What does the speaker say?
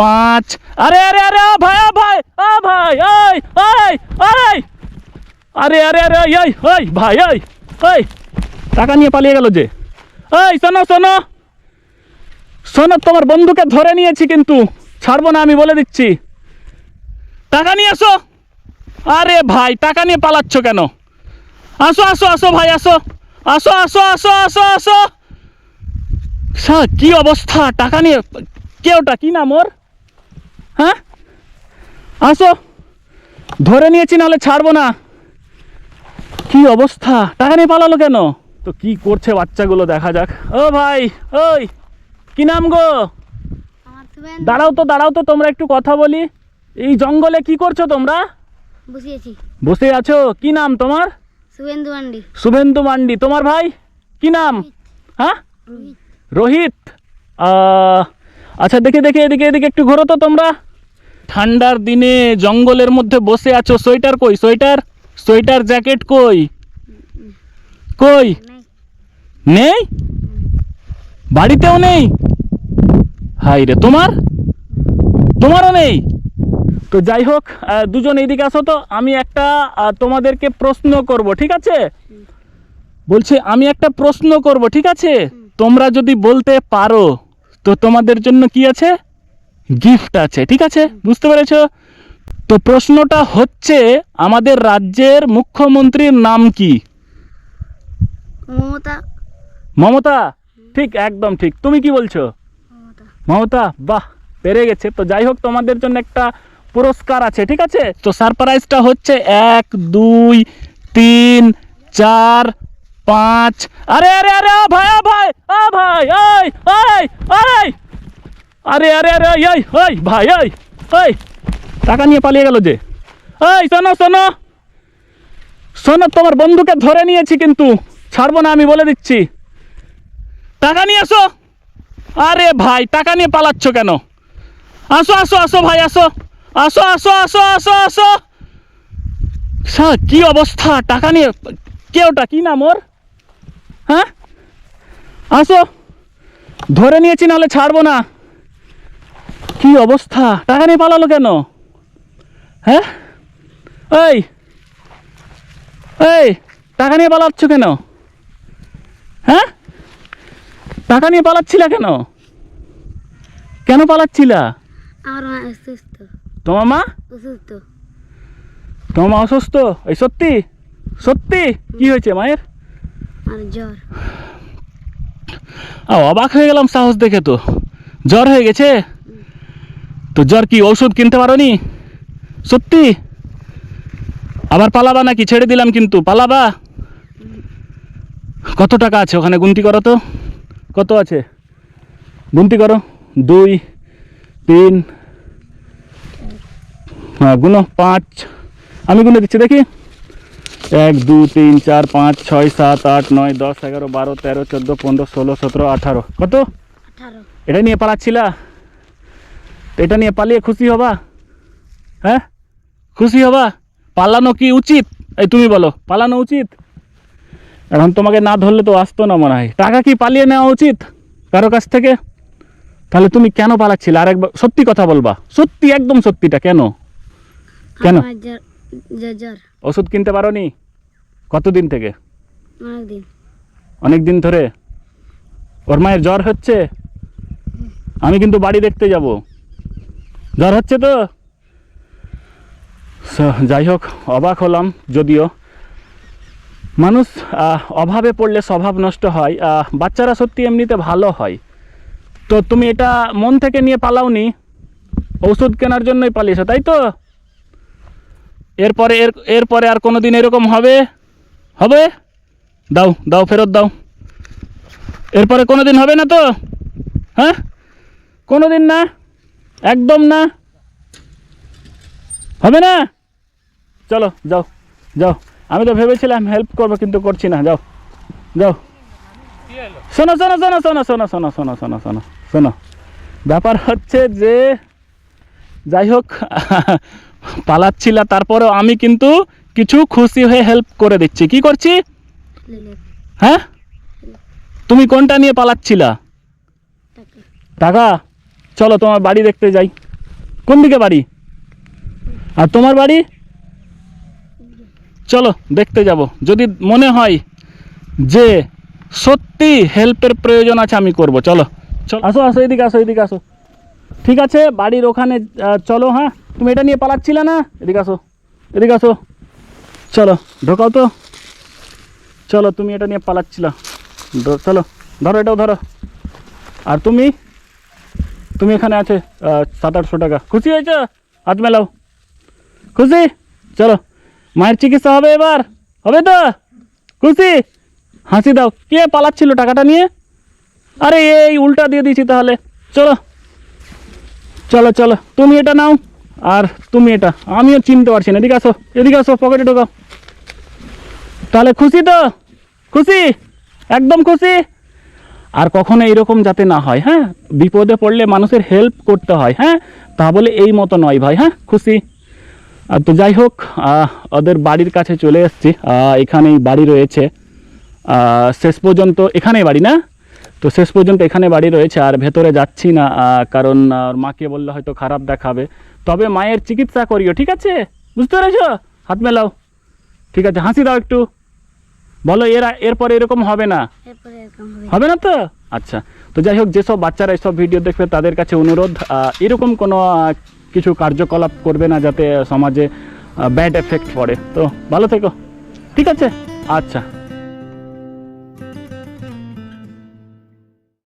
পাঁচ। আরে আরে আরে ভাই ভাই ভাই ওই আরে আরে আরে ওই ওই ভাই ওই ওই টাকা নিয়ে পালিয়ে গেল যে। ওই শোনো শোনো। শোনো, তোমার বন্ধুকে ধরে নিয়েছি কিন্তু ছাড়বো না, আমি বলে দিচ্ছি। টাকা নিয়ে আসো। আরে ভাই, টাকা নিয়ে পালাচ্ছ কেন? আসো আসো আসো ভাই, আসো। আসো আসো আসো আসো আসো। স্যার কি অবস্থা? টাকা নিয়ে কে ওটা কি নাম ওর? হ্যাঁ? আসো। ধরে নিয়েছি নাহলে ছাড়বো না। কি অবস্থা? টাকা নিয়ে পালালো কেন? তো কি করছে বাচ্চাগুলো দেখা যাক। ও ভাই ওই কি নাম গো? দাঁড়াও তো দাঁড়াও তো তোমরা একটু কথা বলি। এই জঙ্গলে কি করছ তোমরা? বসিয়েছি। বসে আছো? কি নাম তোমার? শুভেন্দু মান্ডি। শুভেন্দু মান্ডি। তোমার ভাই? কি নাম? হ্যাঁ? রোহিত। রোহিত? আচ্ছা দেখে দেখে এদিকে এদিকে একটু ঘোরো তো তোমরা। ঠান্ডার দিনে জঙ্গলের মধ্যে বসে আছো? সোয়েটার কই? সোয়েটার? সোয়েটার জ্যাকেট কই? কই? নেই? বাড়িতেও নেই? হাই রে তোমার? তোমারও নেই? তো যাই হোক দুজন এইদিকে আসো তো। আমি একটা তোমাদেরকে প্রশ্ন করব, ঠিক আছে? বলছে, আমি একটা প্রশ্ন করব, ঠিক আছে? তোমরা যদি বলতে পারো, তো তোমাদের জন্য কি আছে? গিফট আছে ঠিক আছে? বুঝতে পেরেছ? তো প্রশ্নটা হচ্ছে আমাদের রাজ্যের মুখ্যমন্ত্রীর নাম কি? মমতা। মমতা? ঠিক একদম ঠিক। তুমি কি বলছো? মমতা। বাহ পেরে গেছে। তো যাই হোক তোমাদের জন্য একটা পুরস্কার আছে ঠিক আছে? তো সারপ্রাইজটা হচ্ছে এক দুই তিন চার পাঁচ। আরে আরে আরে ভাই ভাই আ ভাই ওই ওই ওই আরে আরে আরে ওই ওই ভাই ওই ওই টাকা নিয়ে পালিয়ে গেল যে। ওই শোনো শোনো। শোনো, তোমার বন্ধুকে ধরে নিয়েছি কিন্তু ছাড়বো না, আমি বলে দিচ্ছি। টাকা নিয়ে আসো। আরে ভাই, টাকা নিয়ে পালাচ্ছ কেন? আসো আসো আসো ভাই, আসো। আসো আসো আসো আসো আসো। স্যার, কি অবস্থা? টাকা নিয়ে কে ওটা? কি নাম ওর? হ্যাঁ? আসো। ধরে নিয়েছি, নাহলে ছাড়বো না। কি অবস্থা? টাকা নিয়ে পালালো কেন? হ্যাঁ? এই! এই! টাকা নিয়ে পালাচ্ছ কেন? হ্যাঁ? টাকা নিয়ে পালাচ্ছিলা কেন? কেন পালাচ্ছিলা? আমার মা অসুস্থ। তোমার মা? অসুস্থ। তোমার মা অসুস্থ? এই সত্যি? সত্যি? কি হয়েছে মায়ের? জ্বর। অবাক হয়ে গেলাম সাহস দেখে তো। জ্বর হয়ে গেছে? তো জ্বর কি ঔষধ কিনতে পারোনি? সত্যি? আবার পালাবা নাকি? ছেড়ে দিলাম কিন্তু পালাবা? কত টাকা আছে ওখানে? গুনতি করো তো। কত আছে? গুনতি করো। দুই তিন হ্যাঁ গুনো। পাঁচ। আমি গুনে দিচ্ছি দেখি। এক দু তিন চার পাঁচ ছয় সাত আট নয় দশ এগারো বারো তেরো চোদ্দ পনেরো ষোলো সতেরো আঠারো। কত? আঠারো। এটা নিয়ে পালাচ্ছিলা? তো এটা নিয়ে পালিয়ে খুশি হবা? হ্যাঁ? খুশি হবা? পালানো কি উচিত? এই তুমি বলো পালানো উচিত? এখন তোমাকে না ধরলে তো আসতো না মনে হয়। টাকা কি পালিয়ে নেওয়া উচিত কারও কাছ থেকে? তাহলে তুমি কেন পালাচ্ছিলে? আর একবার সত্যি কথা বলবা। সত্যি একদম সত্যিটা কেন? কেন? ওষুধ কিনতে পারো নি কতদিন থেকে? অনেকদিন। অনেক দিন ধরে? ওর মায়ের জ্বর হচ্ছে? আমি কিন্তু বাড়ি দেখতে যাব। জ্বর হচ্ছে তো? যাই হোক, অবাক হলাম যদিও। মানুষ অভাবে পড়লে স্বভাব নষ্ট হয় বাচ্চারা সত্যি এমনিতে ভালো হয়। তো তুমি এটা মন থেকে নিয়ে পালাওনি? ওষুধ কেনার জন্যই পালিয়েছো, তাই তো? এরপরে এর, এরপরে আর কোনো দিন এরকম হবে? হবে? দাও দাও, ফেরত দাও। এরপরে কোনো দিন হবে না তো? হ্যাঁ? কোনো দিন না? একদম না? হবে না? চলো যাও যাও। আমি তো ভেবেছিলাম হেল্প করব কিন্তু করছি না। যাও যাও। শোনো শোনো শোনো শোনো শোনো শোনো শোনো শোনো শোনো শোনো। ব্যাপার হচ্ছে যে যাই হোক পালাচ্ছিলা তারপরেও আমি কিন্তু কিছু খুশি হয়ে হেল্প করে দিচ্ছি। কি করছি? হ্যাঁ? তুমি কোনটা নিয়ে পালাচ্ছিলা? টাকা? চলো তোমার বাড়ি দেখতে যাই। কোন দিকে বাড়ি? আর তোমার বাড়ি? চলো, দেখতে যাব। যদি মনে হয় যে সত্যি হেল্পের প্রয়োজন আছে, আমি করব। চলো চলো। আসো আসো, এদিকে আসো এদিকে আসো। ঠিক আছে, বাড়ির ওখানে চলো হ্যাঁ? তুমি এটা নিয়ে পালাচ্ছিলে না? এদিকে আসো এদিকে আসো। চলো, ঢোকাও তো। চলো, তুমি এটা নিয়ে পালাচ্ছিল। চলো, ধরো এটাও, ধরো। আর তুমি? তুমি এখানে আছে সাত, আটশো টাকা। খুশি হয়েছ? হাত মেলাও। খুশি? চলো। মায়ের চিকিৎসা হবে এবার। হবে তো? খুশি? হাসি দাও। কে পালাচ্ছিল টাকাটা নিয়ে? আরে এই উল্টা দিয়ে দিয়েছি তাহলে। চলো। চলো চলো। তুমি এটা নাও। আর তুমি এটা। আমিও চিনতে পারছি না। এদিকে আসো। এদিকে আসো। পকেটে ঢোকাও। তাহলে খুশি তো? খুশি? একদম খুশি? আর কখনো এইরকম যাতে না হয় হ্যাঁ? বিপদে পড়লে মানুষের হেল্প করতে হয় হ্যাঁ? তা বলে এই মতো নয় ভাই হ্যাঁ? খুশি? আর তো যাই হোক ওদের বাড়ির কাছে চলে এসেছি। এখানেই বাড়ি রয়েছে। শেষ পর্যন্ত এখানেই বাড়ি, না? তো শেষ পর্যন্ত এখানে বাড়ি রয়েছে, আর ভেতরে যাচ্ছি না কারণ মাকে বললে হয়তো খারাপ দেখাবে। তবে মায়ের চিকিৎসা করিও, ঠিক আছে? বুঝতে পেরেছ? হাত মেলাও। ঠিক আছে, হাসি দাও একটু। বলো এরা এরপরে এরকম হবে না? হবে। না তো? আচ্ছা তো যাই হোক যেসব বাচ্চারা এইসব ভিডিও দেখবে তাদের কাছে অনুরোধ এরকম কোনো কিছু কার্যকলাপ করবে না যাতে সমাজে ব্যাড এফেক্ট পড়ে। তো ভালো থেকো। ঠিক আছে? আচ্ছা।